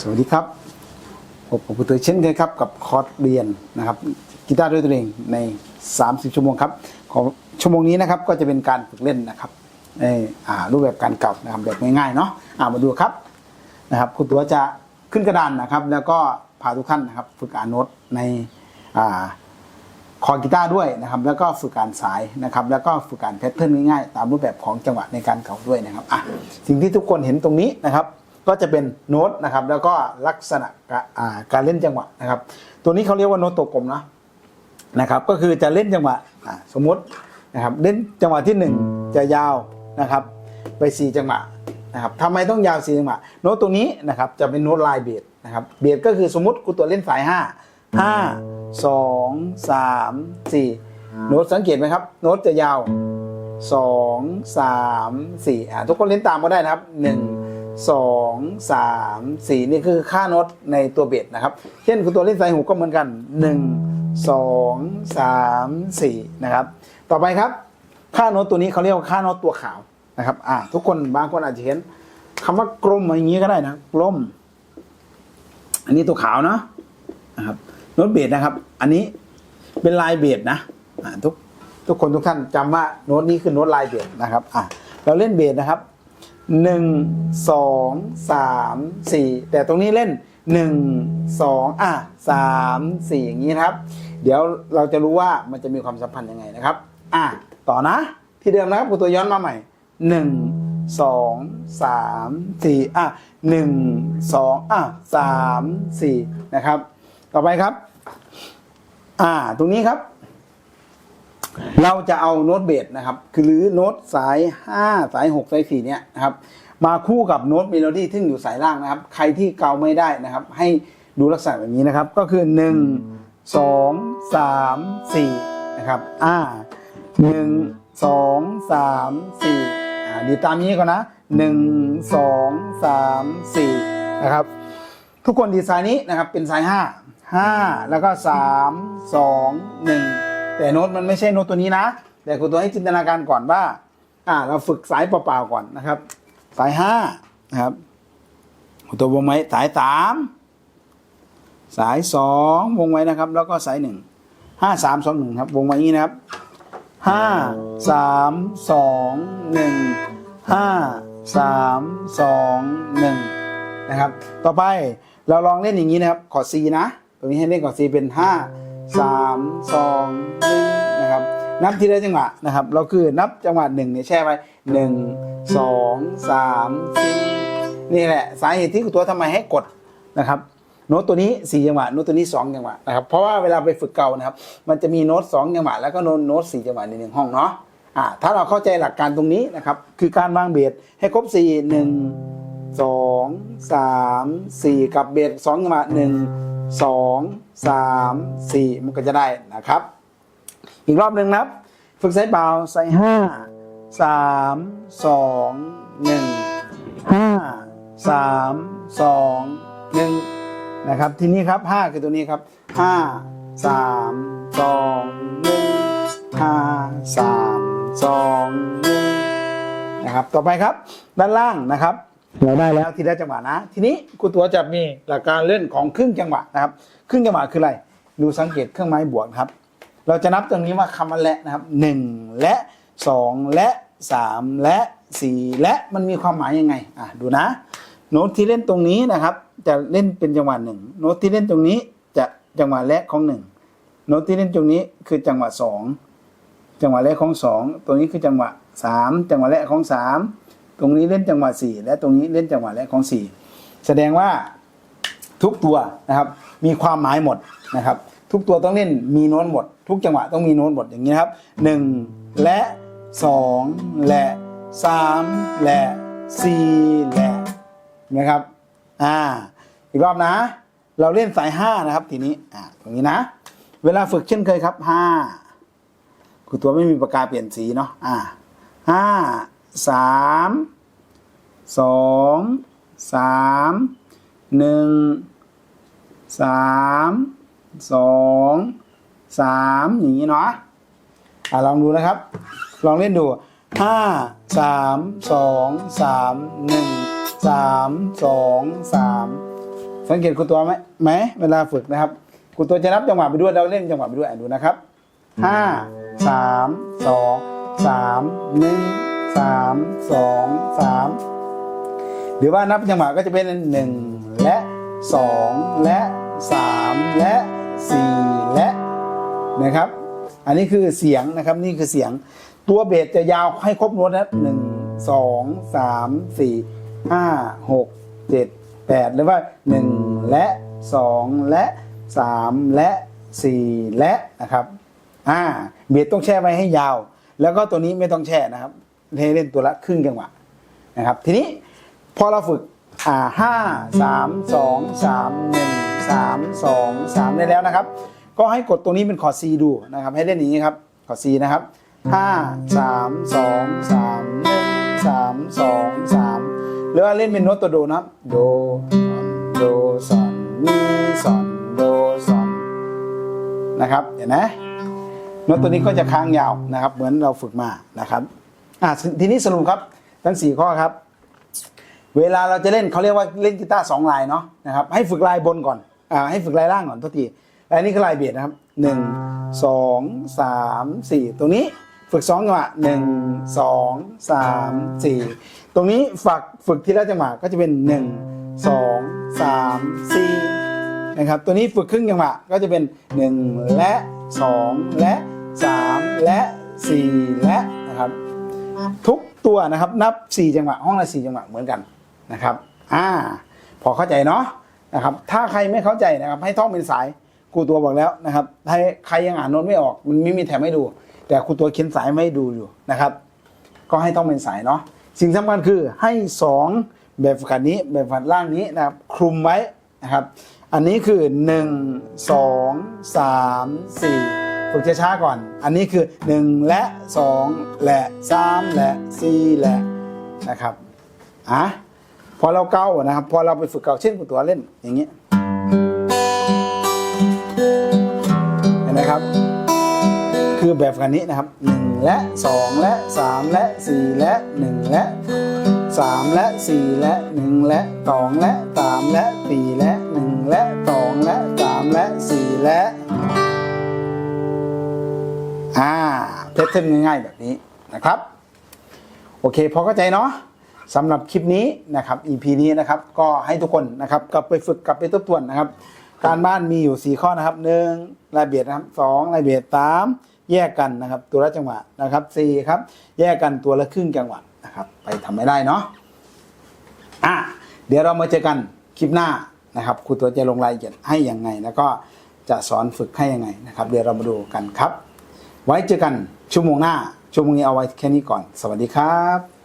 สวัสดีครับผมผมเตยเช่นเคยครับกับคอร์สเรียนนะครับกีตาร์ด้วยตัวเองใน 30 ชั่วโมงครับของชั่วโมงนี้นะครับก็จะเป็นการฝึกเล่นนะครับในอ่ารูปแบบการเก่านะครับแบบง่ายๆเนาะอ่ามาดูครับนะครับคุณตัวจะขึ้นกระดานนะครับ แล้วก็พาทุกท่านนะครับฝึกอ่านโน้ตในอ่าคอร์ดกีตาร์ด้วยนะครับ แล้วก็ฝึกการสายนะครับ แล้วก็ฝึกการแพทเทิร์นง่ายๆ ตามรูปแบบของจังหวะในการเก่าด้วยนะครับอะสิ่งที่ทุกคนเห็นตรงนี้นะครับ ก็จะเป็นโน้ตนะครับ แล้วก็ลักษณะกะอ่าการเล่นจังหวะนะครับ ตัวนี้เขาเรียกว่าโน้ตตัวกลมเนาะนะครับ ก็คือจะเล่นจังหวะอะสมมตินะครับเล่นจังหวะที่หนึ่งจะยาวนะครับ ไปสี่จังหวะนะครับทำไมต้องยาวสี่จังหวะโน้ตตรงนี้นะครับจะเป็นโน้ตลายเบสนะครับเบสก็คือสมมติกูตัวเล่นสายห้าห้าสองสามสี่โน้ตสังเกตไหมครับ โน้ตจะยาวสองสามสี่อ่าทุกคนเล่นตามก็ได้นะครับห นึ่งสองสามสี่นี่คือค่าโน้ตในตัวเบสนะครับ เช่นคุณตัวเล่นสายหูก็เหมือนกันหนึ่งสองสามสี่นะครับ ต่อไปครับ ค่าโน้ตตัวนี้เขาเรียกว่าค่าโน้ตตัวขาวนะครับอ่าทุกคนบางคนอาจจะเห็นคำว่ากลมอย่างนี้ก็ได้นะกลม อันนี้ตัวขาวเนาะนะครับโน้ตเบสนะครับ อันนี้เป็นลายเบสนะทุกทุกคนทุกท่านจำว่าโน้ตนี้คือโน้ตลายเบสนะครับอ่าเราเล่นเบสนะครับ หนึ่งสองสามสี่แต่ตรงนี้เล่นหนึ่งสองอะสามสี่อย่างนี้นะครับ เดี๋ยวเราจะรู้ว่ามันจะมีความสัมพันธ์ยังไงนะครับ อะต่อนะ ที่เดิมนะครับกูตัวย้อนมาใหม่หนึ่งสองสามสี่อะหนึ่งสองอะสามสี่นะครับ ต่อไปครับ อ่า ตรงนี้ครับ เราจะเอาโน้ตเบสนะครับ คือหรือโน้ตสาย 5 สาย 6 สาย 4 เนี่ยนะครับ มาคู่กับโน้ตเมโลดี้ที่อยู่สายล่างนะครับ ใครที่เกาไม่ได้นะครับ ให้ดูลักษณะแบบนี้นะครับ ก็คือ 1 2 3 4 นะครับ อ่า 1 2 3 4 อ่าดีตามนี้ก่อนนะ 1 2 3 4 นะครับ ทุกคนดีไซน์นี้นะครับเป็นสาย 5 5 แล้วก็ 3 2 1 แต่โน้ตมันไม่ใช่โน้ตตัวนี้นะ แต่คุณตัวให้จินตนาการก่อนว่า อ่า เราฝึกสายเปล่าๆก่อนนะครับ สาย5นะครับคุณตัววงไว้สาย3สาย2วงไว้นะครับ แล้วก็สาย1 5 3 2 1ครับ วงไว้อย่างนี้นะครับห้าสามสองหนึ่งห้าสามสองหนึ่งนะครับ ต่อไปเราลองเล่นอย่างนี้นะครับ ขอ C นะ ตรงนี้ให้เล่นขอ C เป็นห้า สามสองหนึ่งนะครับ นับทีละจังหวะนะครับ เราคือนับจังหวะหนึ่งเนี่ยแช่ไว้หนึ่งสองสามสี่นี่แหละสาเหตุที่ตัวทำไมให้กดนะครับโน้ตตัวนี้4จังหวะโน้ตตัวนี้2จังหวะนะครับเพราะว่าเวลาไปฝึกเก่านะครับ มันจะมีโน้ต2จังหวะแล้วก็โน้ตโน้ต4จังหวะในหนึ่งห้องเนาะอ่าถ้าเราเข้าใจหลักการตรงนี้นะครับ คือการวางเบสให้ครบ 4 1 2 3 4 กับเบส2จังหวะ1 2 3 4มันก็จะได้นะครับ อีกรอบหนึ่งนะครับ ฝึกสายเปล่าใส่ห้าสามสองหนึ่งห้าสามสองหนึ่งนะครับ ทีนี้ครับห้าคือตัวนี้ครับห้าสามสองหนึ่งห้าสามสองหนึ่งนะครับ ต่อไปครับ ด้านล่างนะครับ เราได้แล้วทีละจังหวะนะ ทีนี้ครูตัวจะมีหลักการเล่นของครึ่งจังหวะนะครับ ครึ่งจังหวะคืออะไร ดูสังเกตเครื่องไม้บวกครับ เราจะนับตรงนี้ว่าคำว่าและนะครับหนึ่งและสองและสามและสี่และมันมีความหมายยังไงอะดูนะ โน้ตที่เล่นตรงนี้นะครับ จะเล่นเป็นจังหวะหนึ่งโน้ตที่เล่นตรงนี้จะจังหวะและของหนึ่งโน้ตที่เล่นตรงนี้คือจังหวะสองจังหวะและของสองตรงนี้คือจังหวะสามจังหวะและของสาม ตรงนี้เล่นจังหวะสี่และตรงนี้เล่นจังหวะและของสี่แสดงว่าทุกตัวนะครับ มีความหมายหมดนะครับ ทุกตัวต้องเล่นมีโน้ตหมด ทุกจังหวะต้องมีโน้ตหมดอย่างนี้นะครับหนึ่งและสองและสามและสี่และนะครับอ่าอีกรอบนะ เราเล่นสายห้านะครับทีนี้อ่าตรงนี้นะ เวลาฝึกเช่นเคยครับห้าคือตัวไม่มีปากกาเปลี่ยนสีเนาะอ่าห้า สามสองสามหนึ่งสามสองสามอย่างนี้เนาะอ่าลองดูนะครับ ลองเล่นดูห้าสามสองสามหนึ่งสามสองสามสังเกตครูตัวไหมไหมเวลาฝึกนะครับครูตัวจะนับจังหวะไปด้วยเราเล่นจังหวะไปด้วยอะดูนะครับห้าสามสองสามหนึ่ง สามสองสามหรือว่านับจังหวะก็จะเป็นหนึ่งและสองและสามและสี่และนะครับ อันนี้คือเสียงนะครับนี่คือเสียง ตัวเบสจะยาวให้ครบโน้ตนะหนึ่งสองสามสี่ห้าหกเจ็ดแปดหรือว่าหนึ่งและสองและสามและสี่และนะครับอ่าเบสต้องแช่ไว้ให้ยาว แล้วก็ตัวนี้ไม่ต้องแช่นะครับ เทเล่นตัวละครึ่งจังหวะนะครับ ทีนี้พอเราฝึกอ่าห้าสามสองสามหนึ่งสามสองสามได้แล้วนะครับ ก็ให้กดตรงนี้เป็นคอร์ด C ดูนะครับ ให้เล่นอย่างนี้ครับคอร์ด C นะครับห้าสามสองสามหนึ่งสามสองสามหรือว่าเล่นเป็นโน้ตตัวโดนะครับโดโดซอนมีซอนโดซอนนะครับเห็นไหมโน้ตตัวนี้ก็จะค้างยาวนะครับ เหมือนเราฝึกมานะครับ อะทีนี้สรุปครับทั้งสี่ข้อครับ เวลาเราจะเล่นเขาเรียกว่าเล่นกีตาร์สองลายเนาะนะครับให้ฝึกลายบนก่อนอ่าให้ฝึกลายล่างก่อนทุกทีลายนี้คือลายเบียดนะครับหนึ่งสองสามสี่ตรงนี้ฝึกสองจังหวะหนึ่งสองสามสี่ตรงนี้ฝักฝึกทีละจังหวะก็จะเป็นหนึ่งสองสามสี่นะครับตัวนี้ฝึกครึ่งจังหวะก็จะเป็นหนึ่งและสองและสามและสี่และนะครับ ทุกตัวนะครับนับ 4 จังหวะห้องละ4จังหวะเหมือนกันนะครับอ่าพอเข้าใจเนาะนะครับถ้าใครไม่เข้าใจนะครับให้ท่องเป็นสายครูตัวบอกแล้วนะครับถ้ใครยังอ่านโน้ตไม่ออก มันไม่มีแถมให้ดู แต่ครูตัวเขียนสายไม่ดูอยู่นะครับ ก็ให้ท่องเป็นสายเนาะสิ่งสำคัญคือให้ 2 แบบฝึกหัดนี้แบบฝึกหัดล่างนี้นะครับคลุมไว้นะครับ อันนี้คือ 1 2 3 4 ฝึกช้าๆก่อน อันนี้คือ 1 และ 2 และ 3 และ 4 และนะครับอะพอเราเก้านะครับ พอเราไปฝึกเก่าเช่นตัวเล่นอย่างเงี้ยเห็นไหมครับ คือแบบกันนี้นะครับ 1 และ 2 และ 3 และ 4 และ 1 และ 3 และ 4 และ 1 และ 2 และ 3 และ 4 และ 1 และ 2 และ 3 และ 4 และ อ่าเพชรเทิร์นง่ายๆแบบนี้นะครับ โอเคพอเข้าใจเนาะสำหรับคลิปนี้นะครับ EP นี้นะครับก็ให้ทุกคนนะครับกลับไปฝึกกลับไปทบทวนนะครับ การบ้านมีอยู่ 4 ข้อนะครับหนึ่งรายละเอียดนะครับสองรายละเอียดสามแยกกันนะครับ ตัวละจังหวะนะครับสี่ครับแยกกันตัวละครึ่งจังหวะนะครับ ไปทำไม่ได้เนาะอะเดี๋ยวเรามาเจอกันคลิปหน้านะครับครูตัวจะลงรายละเอียดให้ยังไง แล้วก็จะสอนฝึกให้ยังไงนะครับ เดี๋ยวเรามาดูกันครับ ไว้เจอกันชั่วโมงหน้าชั่วโมงนี้เอาไว้แค่นี้ก่อน สวัสดีครับ